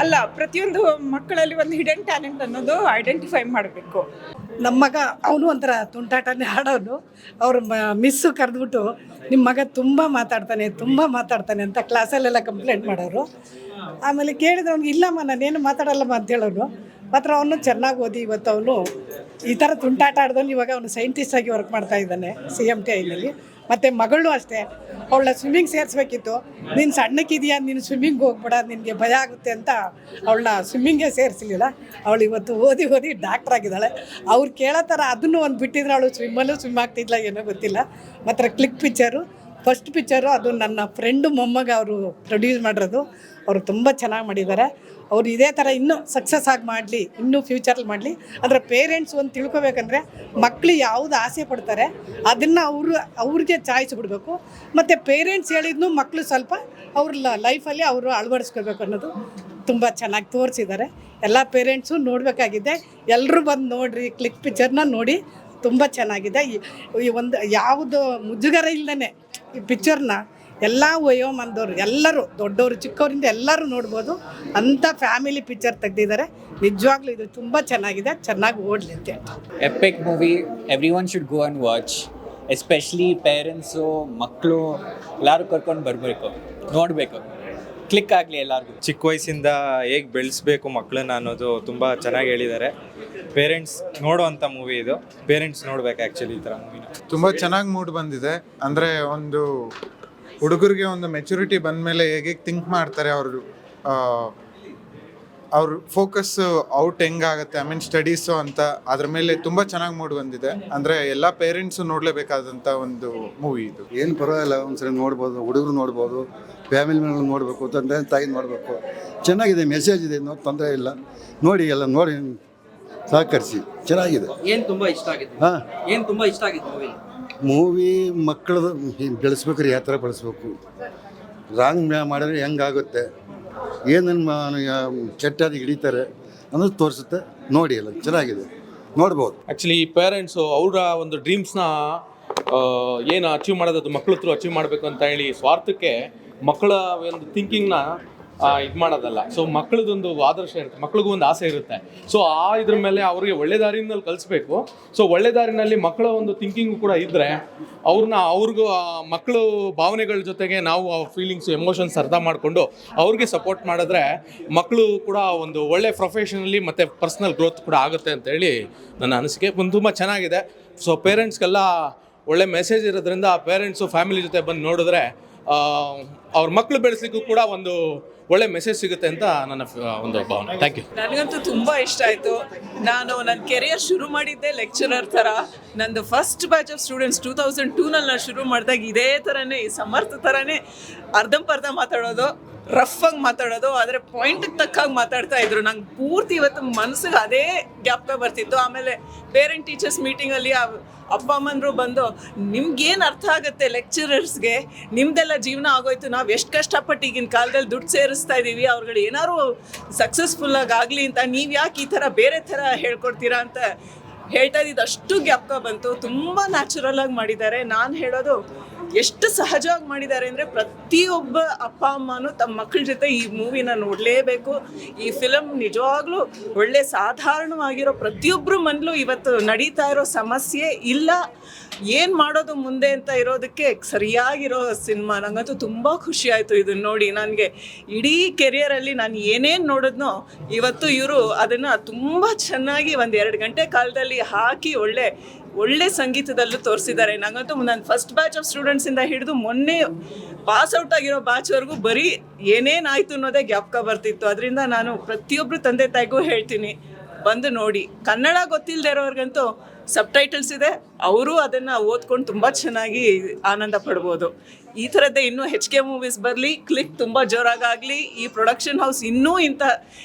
ಅಲ್ಲ, ಪ್ರತಿಯೊಂದು ಮಕ್ಕಳಲ್ಲಿ ಒಂದು ಹಿಡನ್ ಟ್ಯಾಲೆಂಟ್ ಅನ್ನೋದು ಐಡೆಂಟಿಫೈ ಮಾಡಬೇಕು. ನಮ್ಮ ಮಗ, ಅವನು ಒಂಥರ ತುಂಟಾಟನೇ ಆಡೋನು. ಅವ್ರ ಮಿಸ್ಸು ಕರೆದ್ಬಿಟ್ಟು ನಿಮ್ಮ ಮಗ ತುಂಬ ಮಾತಾಡ್ತಾನೆ ತುಂಬ ಮಾತಾಡ್ತಾನೆ ಅಂತ ಕ್ಲಾಸಲ್ಲೆಲ್ಲ ಕಂಪ್ಲೇಂಟ್ ಮಾಡೋರು. ಆಮೇಲೆ ಕೇಳಿದ್ರೆ ಅವ್ನಿಗೆ, ಇಲ್ಲಮ್ಮ, ನಾನೇನು ಮಾತಾಡಲ್ಲಮ್ಮ ಅಂತ ಹೇಳೋನು. ಮಾತ್ರ ಅವನು ಚೆನ್ನಾಗಿ ಓದಿ, ಇವತ್ತು ಅವನು ಈ ಥರ ತುಂಟಾಟ ಆಡ್ದವನು ಇವಾಗ ಅವನು ಸೈಂಟಿಸ್ಟ್ ಆಗಿ ವರ್ಕ್ ಮಾಡ್ತಾ ಇದ್ದಾನೆ ಸಿ ಎಂ ಟಿ ಐನಲ್ಲಿ ಮತ್ತು ಮಗಳು ಅಷ್ಟೇ. ಅವಳ ಸ್ವಿಮ್ಮಿಂಗ್ ಸೇರಿಸ್ಬೇಕಿತ್ತು. ನೀನು ಸಣ್ಣಕ್ಕಿದೆಯಾ? ನೀನು ಸ್ವಿಮ್ಮಿಂಗ್ ಹೋಗ್ಬೇಡ, ನಿನಗೆ ಭಯ ಆಗುತ್ತೆ ಅಂತ ಅವಳನ್ನ ಸ್ವಿಮ್ಮಿಂಗೇ ಸೇರಿಸಲಿಲ್ಲ ಅವಳು ಇವತ್ತು ಓದಿ ಓದಿ ಡಾಕ್ಟರ್ ಆಗಿದ್ದಾಳೆ. ಅವ್ರು ಕೇಳೋ ಥರ ಅದನ್ನು ಒಂದು ಬಿಟ್ಟಿದ್ರೆ ಅವಳು ಸ್ವಿಮ್ಮಲ್ಲೂ ಸ್ವಿಮ್ ಆಗ್ತಿದ್ಲ ಏನೋ ಗೊತ್ತಿಲ್ಲ. ಮಾತ್ರ ಕ್ಲಿಕ್ ಪಿಕ್ಚರು ಫಸ್ಟ್ ಪಿಕ್ಚರು ಅದು ನನ್ನ ಫ್ರೆಂಡು ಮೊಮ್ಮಗ ಅವರು ಪ್ರೊಡ್ಯೂಸ್ ಮಾಡಿರೋದು. ಅವರು ತುಂಬ ಚೆನ್ನಾಗಿ ಮಾಡಿದ್ದಾರೆ. ಅವರು ಇದೇ ಥರ ಇನ್ನೂ ಸಕ್ಸಸ್ ಆಗಿ ಮಾಡಲಿ, ಇನ್ನೂ ಫ್ಯೂಚರಲ್ಲಿ ಮಾಡಲಿ. ಅಂದರೆ ಪೇರೆಂಟ್ಸ್ ಒಂದು ತಿಳ್ಕೊಬೇಕಂದ್ರೆ ಮಕ್ಕಳು ಯಾವುದು ಆಸೆ ಪಡ್ತಾರೆ ಅದನ್ನು ಅವರು, ಅವ್ರಿಗೆ ಚಾಯ್ಸ್ ಬಿಡಬೇಕು. ಮತ್ತು ಪೇರೆಂಟ್ಸ್ ಹೇಳಿದ್ನು ಮಕ್ಕಳು ಸ್ವಲ್ಪ ಅವ್ರ ಲೈಫಲ್ಲಿ ಅವರು ಅಳವಡಿಸ್ಕೋಬೇಕು ಅನ್ನೋದು ತುಂಬ ಚೆನ್ನಾಗಿ ತೋರಿಸಿದ್ದಾರೆ. ಎಲ್ಲ ಪೇರೆಂಟ್ಸು ನೋಡಬೇಕಾಗಿದೆ. ಎಲ್ಲರೂ ಬಂದು ನೋಡಿರಿ ಕ್ಲಿಕ್ ಪಿಕ್ಚರ್ನ ನೋಡಿ. ತುಂಬ ಚೆನ್ನಾಗಿದೆ. ಈ- ಒಂದು ಯಾವುದು ಮುಜುಗರ ಇಲ್ಲದೇ ಈ ಪಿಕ್ಚರ್ನ ಎಲ್ಲ ವಯೋಮಾನದವ್ರು, ಎಲ್ಲರೂ ದೊಡ್ಡವರು, ಚಿಕ್ಕವರಿಂದ ಎಲ್ಲರೂ ನೋಡ್ಬೋದು. ಅಂಥ ಫ್ಯಾಮಿಲಿ ಪಿಕ್ಚರ್ ತೆಗೆದಿದ್ದಾರೆ. ನಿಜವಾಗ್ಲೂ ಇದು ತುಂಬ ಚೆನ್ನಾಗಿದೆ. ಚೆನ್ನಾಗಿ ಓಡಲಿ ಅಂತ epic movie every one should go and watch especially parents ಮಕ್ಕಳು, ಎಲ್ಲರೂ ಕರ್ಕೊಂಡು ಬರಬೇಕು. ನೋಡಬೇಕು. ಕ್ಲಿಕ್ ಆಗಲಿ ಎಲ್ಲರಿಗೂ. ಚಿಕ್ಕ ವಯಸ್ಸಿಂದ ಹೇಗೆ ಬೆಳೆಸಬೇಕು ಮಕ್ಕಳನ್ನ ಅನ್ನೋದು ತುಂಬ ಚೆನ್ನಾಗಿ ಹೇಳಿದ್ದಾರೆ ಪೇರೆಂಟ್ಸ್ ನೋಡುವಂಥ ಮೂವಿ ಇದು. ಪೇರೆಂಟ್ಸ್ ನೋಡ್ಬೇಕು ಆ್ಯಕ್ಚುಲಿ ಈ ಥರ ಮೂವಿನ ತುಂಬ ಚೆನ್ನಾಗಿ ಮೂಡ್ ಬಂದಿದೆ. ಅಂದರೆ ಒಂದು ಹುಡುಗರಿಗೆ ಒಂದು ಮೆಚುರಿಟಿ ಬಂದಮೇಲೆ ಹೇಗೆ ಥಿಂಕ್ ಮಾಡ್ತಾರೆ ಅವರು ಅವ್ರ ಫೋಕಸ್ ಔಟ್ ಹೆಂಗಾಗುತ್ತೆ ಐ ಮೀನ್ ಸ್ಟಡೀಸು ಅಂತ ಅದ್ರ ಮೇಲೆ ತುಂಬ ಚೆನ್ನಾಗಿ ಮೂಡ್ ಬಂದಿದೆ. ಅಂದ್ರೆ ಎಲ್ಲ ಪೇರೆಂಟ್ಸ್ ನೋಡ್ಲೇಬೇಕಾದಂತ ಒಂದು ಮೂವಿ ಇದು. ಏನು ಪರವಾಗಿಲ್ಲ ಒಂದ್ಸರಿ ನೋಡ್ಬೋದು ಹುಡುಗರು ನೋಡ್ಬೋದು ಫ್ಯಾಮಿಲಿ ಮೇಲೆ ನೋಡಬೇಕು ತಂದೆ ತಾಯಿ ನೋಡಬೇಕು. ಚೆನ್ನಾಗಿದೆ ಮೆಸೇಜ್ ಇದೆ ಏನೋ ತೊಂದರೆ ಇಲ್ಲ. ನೋಡಿ ಎಲ್ಲ ನೋಡಿ ಸಹಕರಿಸಿ. ಚೆನ್ನಾಗಿದೆ. ಏನು ತುಂಬಾ ಇಷ್ಟ ಆಗಿತ್ತು ಹಾಂ. ಏನ್ ತುಂಬಾ ಇಷ್ಟ ಆಗಿತ್ತು ಮೂವಿ ಮೂವಿ ಮಕ್ಕಳದು ಬೆಳೆಸ್ಬೇಕ್ರಿ ಯಾವ ಥರ ಬೆಳೆಸ್ಬೇಕು. ರಾಂಗ್ ಮಾಡಿದ್ರೆ ಹೆಂಗಾಗುತ್ತೆ? ಏನನ್ನು ಕೆಟ್ಟದ್ದು ಹಿಡಿತಾರೆ ಅನ್ನೋದು ತೋರಿಸುತ್ತೆ. ನೋಡಿ ಎಲ್ಲ, ಚೆನ್ನಾಗಿದೆ. ನೋಡ್ಬೋದು. ಆ್ಯಕ್ಚುಲಿ ಪೇರೆಂಟ್ಸು ಅವರ ಒಂದು ಡ್ರೀಮ್ಸ್ನ ಏನು ಅಚೀವ್ ಮಾಡೋದು ಮಕ್ಕಳ ಹತ್ರ ಅಚೀವ್ ಮಾಡಬೇಕು ಅಂತ ಹೇಳಿ ಸ್ವಾರ್ಥಕ್ಕೆ ಮಕ್ಕಳ ಒಂದು ಥಿಂಕಿಂಗ್ನ ಇದು ಮಾಡೋದಲ್ಲ. ಸೊ ಮಕ್ಕಳದೊಂದು ಆದರ್ಶ ಇರುತ್ತೆ. ಮಕ್ಳಿಗೂ ಒಂದು ಆಸೆ ಇರುತ್ತೆ. ಸೊ ಆ ಇದ್ರ ಮೇಲೆ ಅವರಿಗೆ ಒಳ್ಳೆ ದಾರಿನಲ್ಲಿ ಕಲಿಸ್ಬೇಕು. ಸೊ ಒಳ್ಳೆ ದಾರಿನಲ್ಲಿ ಮಕ್ಕಳ ಒಂದು ಥಿಂಕಿಂಗು ಕೂಡ ಇದ್ದರೆ ಅವ್ರನ್ನ ಅವ್ರಿಗೂ ಮಕ್ಕಳು ಭಾವನೆಗಳ ಜೊತೆಗೆ ನಾವು ಆ ಫೀಲಿಂಗ್ಸ್ ಎಮೋಷನ್ಸ್ ಅರ್ಥ ಮಾಡಿಕೊಂಡು ಅವ್ರಿಗೆ ಸಪೋರ್ಟ್ ಮಾಡಿದ್ರೆ ಮಕ್ಕಳು ಕೂಡ ಒಂದು ಒಳ್ಳೆ ಪ್ರೊಫೆಷನಲ್ಲಿ ಮತ್ತು ಪರ್ಸ್ನಲ್ ಗ್ರೋತ್ ಕೂಡ ಆಗುತ್ತೆ ಅಂತೇಳಿ ನನ್ನ ಅನಿಸಿಕೆ. ಒಂದು ತುಂಬ ಚೆನ್ನಾಗಿದೆ. ಸೊ ಪೇರೆಂಟ್ಸ್ಗೆಲ್ಲ ಒಳ್ಳೆ ಮೆಸೇಜ್ ಇರೋದ್ರಿಂದ ಪೇರೆಂಟ್ಸು ಫ್ಯಾಮಿಲಿ ಜೊತೆ ಬಂದು ನೋಡಿದ್ರೆ ಅವ್ರ ಮಕ್ಕಳು ಬೆಳೆಸಲಿಕ್ಕೂ ಕೂಡ ಒಂದು ಒಳ್ಳೆ ಮೆಸೇಜ್ ಸಿಗುತ್ತೆ ಅಂತ ನನ್ನ ಒಂದು ಭಾವನೆ. ಥ್ಯಾಂಕ್ ಯು ನನಗಂತೂ ತುಂಬ ಇಷ್ಟ ಆಯಿತು. ನಾನು ನನ್ನ ಕೆರಿಯರ್ ಶುರು ಮಾಡಿದ್ದೆ ಲೆಕ್ಚರರ್ ಥರ ನಂದು first batch of students two thousand ಟೂನಲ್ಲಿ ನಾನು ಶುರು ಮಾಡಿದಾಗ ಇದೇ ಥರನೇ ಈ ಸಮರ್ಥ ಥರನೇ ಅರ್ಧಂಪರ್ಧ ಮಾತಾಡೋದು. ರಫ್ ಆಗಿ ಮಾತಾಡೋದು, ಆದರೆ ಪಾಯಿಂಟ್ ತಕ್ಕಾಗಿ ಮಾತಾಡ್ತಾ ಇದ್ರು. ನಂಗೆ ಪೂರ್ತಿ ಇವತ್ತು ಮನಸ್ಸಿಗೆ ಅದೇ ಜ್ಞಾಪಕ ಬರ್ತಿತ್ತು. ಆಮೇಲೆ ಪೇರೆಂಟ್ ಟೀಚರ್ಸ್ ಮೀಟಿಂಗಲ್ಲಿ ಅಪ್ಪ ಅಮ್ಮನರು ಬಂದು, ನಿಮ್ಗೇನು ಅರ್ಥ ಆಗುತ್ತೆ ಲೆಕ್ಚರರ್ಸ್ಗೆ ನಿಮ್ದೆಲ್ಲ ಜೀವನ ಆಗೋಯ್ತು. ನಾವು ಎಷ್ಟು ಕಷ್ಟಪಟ್ಟು ಈಗಿನ ಕಾಲದಲ್ಲಿ ದುಡ್ಡು ಸೇರಿಸ್ತಾ ಇದ್ದೀವಿ ಅವ್ರುಗಳು ಏನಾದ್ರು ಸಕ್ಸಸ್ಫುಲ್ಲಾಗಿ ಆಗಲಿ ಅಂತ ನೀವು ಯಾಕೆ ಈ ಥರ ಬೇರೆ ಥರ ಹೇಳ್ಕೊಡ್ತೀರಾ? ಅಂತ ಹೇಳ್ತಾ ಇದ್ದಿದ್ದು ಅಷ್ಟು ಜ್ಞಾಪಕ ಬಂತು. ತುಂಬ ನ್ಯಾಚುರಲ್ ಆಗಿ ಮಾಡಿದ್ದಾರೆ. ನಾನು ಹೇಳೋದು ಎಷ್ಟು ಸಹಜವಾಗಿ ಮಾಡಿದ್ದಾರೆ ಅಂದರೆ ಪ್ರತಿಯೊಬ್ಬ ಅಪ್ಪ ಅಮ್ಮನೂ ತಮ್ಮ ಮಕ್ಕಳ ಜೊತೆ ಈ ಮೂವಿನ ನೋಡಲೇಬೇಕು. ಈ ಫಿಲಮ್ ನಿಜವಾಗ್ಲೂ ಒಳ್ಳೆ ಸಾಧಾರಣವಾಗಿರೋ ಪ್ರತಿಯೊಬ್ಬರು ಮನಲು ಇವತ್ತು ನಡೀತಾ ಇರೋ ಸಮಸ್ಯೆ ಇಲ್ಲ. ಏನು ಮಾಡೋದು ಮುಂದೆ ಅಂತ ಇರೋದಕ್ಕೆ ಸರಿಯಾಗಿರೋ ಸಿನಿಮಾ ನನಗಂತೂ ತುಂಬ ಖುಷಿ ಆಯಿತು ಇದನ್ನ ನೋಡಿ. ನನಗೆ ಇಡೀ ಕೆರಿಯರಲ್ಲಿ ನಾನು ಏನೇನು ನೋಡಿದ್ನೋ ಇವತ್ತು ಇವರು ಅದನ್ನು ತುಂಬ ಚೆನ್ನಾಗಿ ಒಂದು ಎರಡು ಗಂಟೆ ಕಾಲದಲ್ಲಿ ಹಾಕಿ ಒಳ್ಳೆ ಒಳ್ಳೆ ಸಂಗೀತದಲ್ಲೂ ತೋರಿಸಿದ್ದಾರೆ. ನನಗಂತೂ ನನ್ನ ಫಸ್ಟ್ ಬ್ಯಾಚ್ ಆಫ್ ಸ್ಟೂಡೆಂಟ್ಸಿಂದ ಹಿಡಿದು ಮೊನ್ನೆ ಪಾಸ್ ಔಟ್ ಆಗಿರೋ ಬ್ಯಾಚ್ವರೆಗೂ ಬರೀ ಏನೇನಾಯ್ತು ಅನ್ನೋದೇ ಜ್ಞಾಪಕ ಬರ್ತಿತ್ತು. ಅದರಿಂದ ನಾನು ಪ್ರತಿಯೊಬ್ಬರು ತಂದೆ ತಾಯಿಗೂ ಹೇಳ್ತೀನಿ. ಬಂದು ನೋಡಿ. ಕನ್ನಡ ಗೊತ್ತಿಲ್ಲದೆ ಇರೋರ್ಗಂತೂ ಸಬ್ ಟೈಟಲ್ಸ್ ಇದೆ. ಅವರು ಅದನ್ನು ಓದ್ಕೊಂಡು ತುಂಬ ಚೆನ್ನಾಗಿ ಆನಂದ ಪಡ್ಬೋದು. ಈ ಥರದ್ದೇ ಇನ್ನೂ ಹೆಚ್ ಕೆ ಮೂವೀಸ್ ಬರಲಿ ಕ್ಲಿಕ್ ತುಂಬ ಜೋರಾಗಲಿ ಈ ಪ್ರೊಡಕ್ಷನ್ ಹೌಸ್ ಇನ್ನೂ ಇಂಥ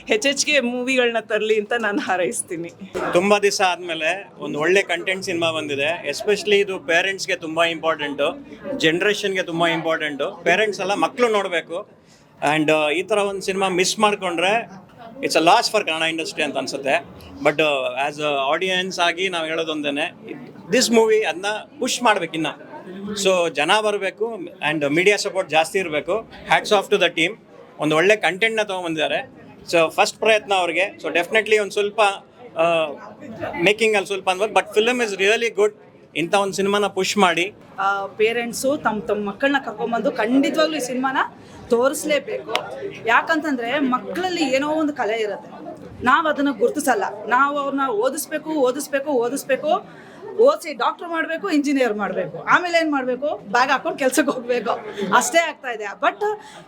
ಹೆಚ್ ಹೆಚ್ ಕೆ ಮೂವಿಗಳನ್ನ ತರಲಿ ಅಂತ ನಾನು ಹಾರೈಸ್ತೀನಿ. ತುಂಬ ದಿವಸ ಆದಮೇಲೆ ಒಂದು ಒಳ್ಳೆ ಕಂಟೆಂಟ್ ಸಿನಿಮಾ ಬಂದಿದೆ. ಎಸ್ಪೆಷಲಿ ಇದು ಪೇರೆಂಟ್ಸ್ಗೆ ತುಂಬ ಇಂಪಾರ್ಟೆಂಟು ಜನ್ರೇಷನ್ಗೆ ತುಂಬ ಇಂಪಾರ್ಟೆಂಟು ಪೇರೆಂಟ್ಸ್ ಎಲ್ಲ ಮಕ್ಕಳು ನೋಡಬೇಕು. ಆ್ಯಂಡ್ ಈ ಥರ ಒಂದು ಸಿನಿಮಾ ಮಿಸ್ ಮಾಡಿಕೊಂಡ್ರೆ it's a loss for Kannada industry ಅಂತ ಅನ್ಸುತ್ತೆ. ಬಟ್ ಆ್ಯಸ್ ಅ ಆಡಿಯನ್ಸ್ ಆಗಿ ನಾವು ಹೇಳೋದೊಂದೇ ದಿಸ್ ಮೂವಿ ಅದನ್ನ ಪುಷ್ ಮಾಡ್ಬೇಕಿನ್ನ ಸೊ ಜನ ಬರಬೇಕು ಆ್ಯಂಡ್ ಮೀಡಿಯಾ ಸಪೋರ್ಟ್ ಜಾಸ್ತಿ ಇರಬೇಕು. Hats off to the team ಒಂದು ಒಳ್ಳೆ ಕಂಟೆಂಟ್ನ ತೊಗೊಂಬಂದಿದ್ದಾರೆ. ಸೊ ಫಸ್ಟ್ ಪ್ರಯತ್ನ ಅವ್ರಿಗೆ. ಸೊ ಡೆಫಿನೆಟ್ಲಿ ಒಂದು ಸ್ವಲ್ಪ ಮೇಕಿಂಗ್ ಅಲ್ಲಿ ಸ್ವಲ್ಪ ಅನ್ಬೋದು but film is really good ಇಂಥ ಒಂದು ಸಿನಿಮಾನ ಪುಷ್ ಮಾಡಿ. ಪೇರೆಂಟ್ಸು ತಮ್ಮ ತಮ್ಮ ಮಕ್ಕಳನ್ನ ಕರ್ಕೊಂಬಂದು ಖಂಡಿತವಾಗ್ಲೂ ಈ ಸಿನಿಮಾನ ತೋರಿಸ್ಲೇಬೇಕು. ಯಾಕಂತಂದರೆ ಮಕ್ಕಳಲ್ಲಿ ಏನೋ ಒಂದು ಕಲೆ ಇರುತ್ತೆ. ನಾವು ಅದನ್ನು ಗುರುತಿಸಲ್ಲ. ನಾವು ಅವ್ರನ್ನ ಓದಿಸ್ಬೇಕು ಓದಿಸ್ಬೇಕು ಓದಿಸ್ಬೇಕು. ಓದಿಸಿ ಡಾಕ್ಟರ್ ಮಾಡಬೇಕು, ಇಂಜಿನಿಯರ್ ಮಾಡಬೇಕು. ಆಮೇಲೆ ಏನು ಮಾಡಬೇಕು? ಬ್ಯಾಗ್ ಹಾಕೊಂಡು ಕೆಲಸಕ್ಕೆ ಹೋಗಬೇಕು. ಅಷ್ಟೇ ಆಗ್ತಾ ಇದೆ. ಬಟ್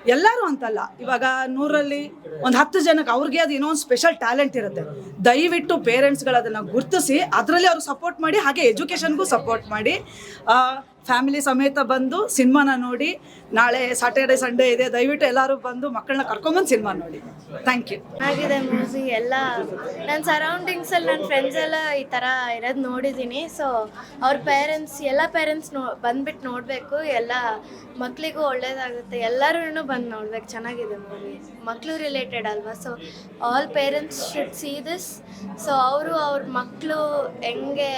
ಎಲ್ಲರೂ ಅಂತಲ್ಲ. ಇವಾಗ ನೂರಲ್ಲಿ ಒಂದು ಹತ್ತು ಜನಕ್ಕೆ ಅವ್ರಿಗೆ ಅದು ಏನೋ ಒಂದು ಸ್ಪೆಷಲ್ ಟ್ಯಾಲೆಂಟ್ ಇರುತ್ತೆ. ದಯವಿಟ್ಟು ಪೇರೆಂಟ್ಸ್ಗಳು ಅದನ್ನು ಗುರುತಿಸಿ, ಅದರಲ್ಲಿ ಅವರು ಸಪೋರ್ಟ್ ಮಾಡಿ, ಹಾಗೆ ಎಜುಕೇಷನ್ಗೂ ಸಪೋರ್ಟ್ ಮಾಡಿ. ಫ್ಯಾಮಿಲಿ ಸಮೇತ ಬಂದು ಸಿನಿಮಾನ ನೋಡಿ, ನಾಳೆ ಸಾಟರ್ಡೆ ಸಂಡೇ ಇದೆ, ದಯವಿಟ್ಟು ಎಲ್ಲರೂ ಬಂದು ಮಕ್ಕಳನ್ನ ಕರ್ಕೊಂಬಂದು ಸಿನಿಮಾ ನೋಡಿ. ಥ್ಯಾಂಕ್ ಯು ಆಗಿದೆ ಮೂವಿ ಎಲ್ಲ. ನನ್ನ ಸರೌಂಡಿಂಗ್ಸಲ್ಲಿ ನನ್ನ ಫ್ರೆಂಡ್ಸ್ ಎಲ್ಲ ಈ ಥರ ಇರೋದು ನೋಡಿದ್ದೀನಿ ಸೊ ಅವ್ರ ಪೇರೆಂಟ್ಸ್ ಎಲ್ಲ ಪೇರೆಂಟ್ಸ್ ನೋ ಬಂದ್ಬಿಟ್ಟು ನೋಡಬೇಕು. ಎಲ್ಲ ಮಕ್ಕಳಿಗೂ ಒಳ್ಳೇದಾಗುತ್ತೆ. ಎಲ್ಲರೂ ಬಂದು ನೋಡ್ಬೇಕು. ಚೆನ್ನಾಗಿದೆ ಮೂವಿ ಮಕ್ಕಳು ರಿಲೇಟೆಡ್ ಅಲ್ವಾ? So all parents should see this so ಅವರು ಅವ್ರ ಮಕ್ಕಳು ಹೆಂಗೆ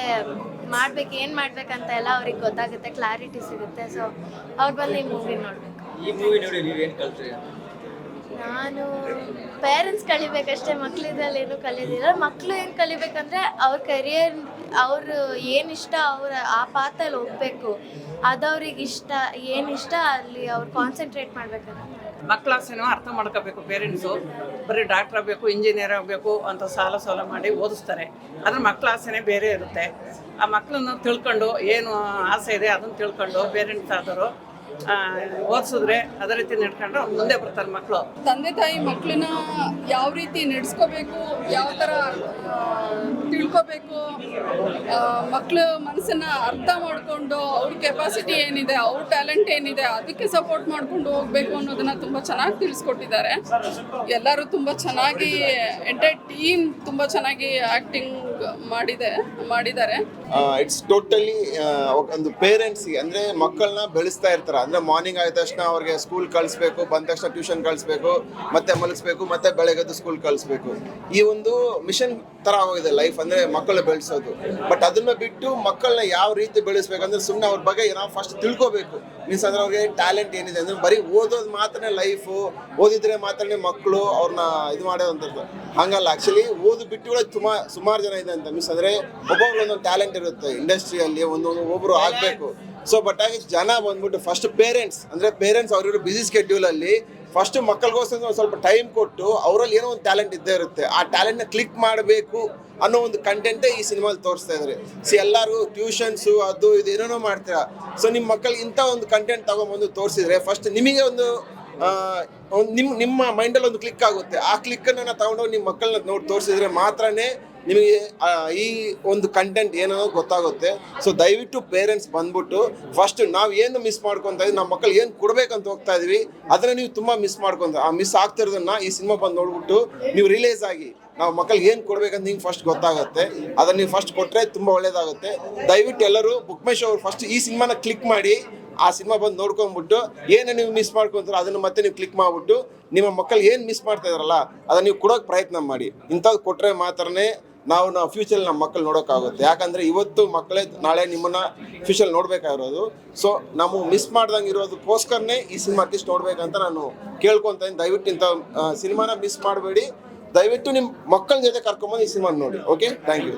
ಮಾಡ್ಬೇಕು, ಏನು ಮಾಡ್ಬೇಕಂತ ಎಲ್ಲ ಅವ್ರಿಗೆ ಗೊತ್ತಾಗುತ್ತೆ. ಕ್ಲಾರಿಟಿ ಸಿಗುತ್ತೆ. ಸೊ ಅವ್ರ ಬಂದು ಈ ಮೂವಿ ನೋಡ್ಬೇಕು. ಈ ಮೂವಿ ನೋಡಿ ನೀವೇನು ಕಲ್ತ್ರಿ? ನಾನು ಪೇರೆಂಟ್ಸ್ ಕಲಿಬೇಕಷ್ಟೇ ಮಕ್ಳಿದ್ರಲ್ಲಿ ಏನು ಕಲಿಯೋದಿಲ್ಲ ಮಕ್ಕಳು ಏನು ಕಲಿಬೇಕಂದ್ರೆ ಅವ್ರ ಕರಿಯರ್ ಅವರು ಏನು ಇಷ್ಟ ಅವ್ರ ಆ ಪಾತಲ್ಲಿ ಹೋಗ್ಬೇಕು. ಅದವ್ರಿಗೆ ಅವ್ರಿಗೆ ಇಷ್ಟ ಏನು ಇಷ್ಟ ಅಲ್ಲಿ ಅವ್ರು ಕಾನ್ಸಂಟ್ರೇಟ್ ಮಾಡ್ಬೇಕಂತ. ಮಕ್ಕಳ ಆಸೆನೂ ಅರ್ಥ ಮಾಡ್ಕೋಬೇಕು ಪೇರೆಂಟ್ಸು ಬರೀ ಡಾಕ್ಟರ್ ಆಗಬೇಕು ಇಂಜಿನಿಯರ್ ಆಗಬೇಕು ಅಂತ ಸಾಲ ಸಾಲ ಮಾಡಿ ಓದಿಸ್ತಾರೆ. ಆದರೆ ಮಕ್ಕಳ ಆಸೆನೇ ಬೇರೆ ಇರುತ್ತೆ. ಆ ಮಕ್ಕಳನ್ನು ತಿಳ್ಕೊಂಡು ಏನು ಆಸೆ ಇದೆ ಅದನ್ನು ತಿಳ್ಕೊಂಡು ಪೇರೆಂಟ್ಸ್ ಆದವರು ಓದಿಸಿದ್ರೆ ಅದೇ ರೀತಿ ನಡ್ಕೊಂಡು ಮುಂದೆ ಬರ್ತಾರೆ ಮಕ್ಕಳು ತಂದೆ ತಾಯಿ ಮಕ್ಕಳನ್ನ ಯಾವ ರೀತಿ ನಡೆಸ್ಕೋಬೇಕು, ಯಾವ ಥರ ತಿಳ್ಕೊಬೇಕು ಮಕ್ಕಳ ಮನಸ್ಸನ್ನ ಅರ್ಥ ಮಾಡಿಕೊಂಡು ಅವ್ರ ಕೆಪಾಸಿಟಿ ಏನಿದೆ, ಅವ್ರ ಟ್ಯಾಲೆಂಟ್ ಏನಿದೆ ಅದಕ್ಕೆ ಸಪೋರ್ಟ್ ಮಾಡ್ಕೊಂಡು ಹೋಗಬೇಕು ಅನ್ನೋದನ್ನ ತುಂಬ ಚೆನ್ನಾಗಿ ತಿಳಿಸ್ಕೊಟ್ಟಿದ್ದಾರೆ. ಎಲ್ಲರೂ ತುಂಬ ಚೆನ್ನಾಗಿ ಎಂಟೈರ್ ಟೀಮ್ ತುಂಬ ಚೆನ್ನಾಗಿ ಆ್ಯಕ್ಟಿಂಗ್ ಮಾಡಿದೆ, ಮಾಡಿದ್ದಾರೆ. ಇಟ್ಸ್ ಟೋಟಲಿ ಒಂದು ಪೇರೆಂಟ್ಸ್ಗೆ ಅಂದ್ರೆ ಮಕ್ಕಳನ್ನ ಬೆಳೆಸ್ತಾ ಇರ್ತಾರೆ. ಅಂದ್ರೆ ಮಾರ್ನಿಂಗ್ ಆದ ತಕ್ಷಣ ಅವ್ರಿಗೆ ಸ್ಕೂಲ್ ಕಳಿಸ್ಬೇಕು, ಬಂದ ತಕ್ಷಣ ಟ್ಯೂಷನ್ ಕಳಿಸ್ಬೇಕು, ಮತ್ತೆ ಮಲಗಿಸ್ಬೇಕು, ಮತ್ತೆ ಬೆಳಗ್ಗೆದ್ದು ಸ್ಕೂಲ್ ಕಳಿಸ್ಬೇಕು. ಈ ಒಂದು ಮಿಷನ್ ತರ ಹೋಗಿದೆ ಲೈಫ್ ಅಂದ್ರೆ ಮಕ್ಕಳು ಬೆಳೆಸೋದು. ಬಟ್ ಅದನ್ನ ಬಿಟ್ಟು ಮಕ್ಕಳನ್ನ ಯಾವ ರೀತಿ ಬೆಳೆಸ್ಬೇಕಂದ್ರೆ ಸುಮ್ಮನೆ ಅವ್ರ ಬಗ್ಗೆ ನಾವು ಫಸ್ಟ್ ತಿಳ್ಕೋಬೇಕು. ಮೀನ್ಸ್ ಅಂದ್ರೆ ಅವ್ರಿಗೆ ಟ್ಯಾಲೆಂಟ್ ಏನಿದೆ ಅಂದ್ರೆ ಬರೀ ಓದೋದು ಮಾತ್ರನೇ ಲೈಫ್ ಓದಿದ್ರೆ ಮಾತ್ರನೇ ಮಕ್ಕಳು ಅವ್ರನ್ನ ಇದು ಮಾಡೋದಂಥದ್ದು ಹಂಗಲ್ಲ ಆಕ್ಚುಲಿ ಓದು ಬಿಟ್ಟು ಕೂಡ ಸುಮಾರು ಜನ ಇದೆ ಅಂತ ಮೀನ್ಸ್ ಅಂದರೆ ಒಬ್ಬೊಬ್ರು ಟ್ಯಾಲೆಂಟ್ ಇರುತ್ತೆ ಇಂಡಸ್ಟ್ರಿಯಲ್ಲಿ ಒಂದೊಂದು ಒಬ್ಬರು ಆಗಬೇಕು. ಸೊ ಬಟ್ ಆಗಿ ಜನ ಬಂದ್ಬಿಟ್ಟು ಫಸ್ಟ್ ಪೇರೆಂಟ್ಸ್ ಅಂದರೆ ಪೇರೆಂಟ್ಸ್ ಅವರಿರೋ ಬಿಸಿ ಸ್ಕೆಡ್ಯೂಲಲ್ಲಿ ಫಸ್ಟ್ ಮಕ್ಕಳಿಗೋಸ್ಕರ ಒಂದು ಸ್ವಲ್ಪ ಟೈಮ್ ಕೊಟ್ಟು ಅವರಲ್ಲಿ ಏನೋ ಒಂದು ಟ್ಯಾಲೆಂಟ್ ಇದ್ದೇ ಇರುತ್ತೆ. ಆ ಟ್ಯಾಲೆಂಟ್ನ ಕ್ಲಿಕ್ ಮಾಡಬೇಕು ಅನ್ನೋ ಒಂದು ಕಂಟೆಂಟೇ ಈ ಸಿನಿಮಾದಲ್ಲಿ ತೋರಿಸ್ತಾ ಇದ್ದಾರೆ ಸಿ ಎಲ್ಲರೂ ಟ್ಯೂಷನ್ಸು ಅದು ಇದು ಏನೇನೋ ಮಾಡ್ತೀರಾ. ಸೊ ನಿಮ್ಮ ಮಕ್ಕಳಿಗೆ ಇಂಥ ಒಂದು ಕಂಟೆಂಟ್ ತಗೊಂಬಂದು ತೋರಿಸಿದ್ರೆ ಫಸ್ಟ್ ನಿಮಗೆ ಒಂದು ನಿಮ್ಮ ನಿಮ್ಮ ಮೈಂಡಲ್ಲಿ ಒಂದು ಕ್ಲಿಕ್ ಆಗುತ್ತೆ. ಆ ಕ್ಲಿಕ್ಕನ್ನು ತಗೊಂಡೋಗಿ ನಿಮ್ಮ ಮಕ್ಕಳನ್ನ ನೋಡಿ, ತೋರಿಸಿದ್ರೆ ಮಾತ್ರನೇ ನಿಮಗೆ ಈ ಒಂದು ಕಂಟೆಂಟ್ ಏನೋ ಗೊತ್ತಾಗುತ್ತೆ. ಸೊ ದಯವಿಟ್ಟು ಪೇರೆಂಟ್ಸ್ ಬಂದ್ಬಿಟ್ಟು ಫಸ್ಟ್ ನಾವು ಏನು ಮಿಸ್ ಮಾಡ್ಕೊತಾ ಇದ್ವಿ ನಮ್ಮ ಮಕ್ಕಳು ಏನು ಕೊಡ್ಬೇಕಂತ ಹೋಗ್ತಾ ಇದೀವಿ ಅದನ್ನ ನೀವು ತುಂಬ ಮಿಸ್ ಮಾಡ್ಕೊಂತ, ಆ ಮಿಸ್ ಆಗ್ತಿರೋದನ್ನ ಈ ಸಿನಿಮಾ ಬಂದು ನೋಡ್ಬಿಟ್ಟು ನೀವು ರಿಲೀಸ್ ಆಗಿ, ನಾವು ಮಕ್ಕಳಿಗೆ ಏನು ಕೊಡ್ಬೇಕಂತ ನಿಮ್ಗೆ ಫಸ್ಟ್ ಗೊತ್ತಾಗುತ್ತೆ. ಅದನ್ನ ನೀವು ಫಸ್ಟ್ ಕೊಟ್ಟರೆ ತುಂಬ ಒಳ್ಳೇದಾಗುತ್ತೆ. ದಯವಿಟ್ಟು ಎಲ್ಲರೂ ಬುಕ್ಮೇಶ್ ಅವರು ಫಸ್ಟ್ ಈ ಸಿನಿಮಾನ ಕ್ಲಿಕ್ ಮಾಡಿ, ಆ ಸಿನಿಮಾ ಬಂದು ನೋಡ್ಕೊಂಡ್ಬಿಟ್ಟು, ಏನು ನೀವು ಮಿಸ್ ಮಾಡ್ಕೊಂತಾರೋ ಅದನ್ನು ಮತ್ತೆ ನೀವು ಕ್ಲಿಕ್ ಮಾಡಿಬಿಟ್ಟು, ನಿಮ್ಮ ಮಕ್ಕಳು ಏನು ಮಿಸ್ ಮಾಡ್ತಾ ಇದಾರಲ್ಲ ಅದನ್ನ ನೀವು ಕೊಡೋಕೆ ಪ್ರಯತ್ನ ಮಾಡಿ. ಇಂಥದ್ದು ಕೊಟ್ಟರೆ ಮಾತ್ರನೇ ನಾವು ನಾವು ಫ್ಯೂಚರ್ ನಮ್ಮ ಮಕ್ಕಳು ನೋಡೋಕ್ಕಾಗುತ್ತೆ. ಯಾಕಂದರೆ ಇವತ್ತು ಮಕ್ಕಳೇ ನಾಳೆ ನಿಮ್ಮನ್ನ ಫ್ಯೂಚರ್ ನೋಡಬೇಕಾಗಿರೋದು. ಸೊ ನಾವು ಮಿಸ್ ಮಾಡ್ದಂಗೆ ಇರೋದಕ್ಕೋಸ್ಕರನೇ ಈ ಸಿನಿಮಾ ಅಟ್ಲೀಸ್ಟ್ ನೋಡ್ಬೇಕಂತ ನಾನು ಕೇಳ್ಕೊತಾ ದಯವಿಟ್ಟು ಇಂಥ ಸಿನಿಮಾನ ಮಿಸ್ ಮಾಡಬೇಡಿ. ದಯವಿಟ್ಟು ನಿಮ್ಮ ಮಕ್ಕಳ ಜೊತೆ ಕರ್ಕೊಂಬಂದು ಈ ಸಿನಿಮಾ ನೋಡಿ. Okay thank you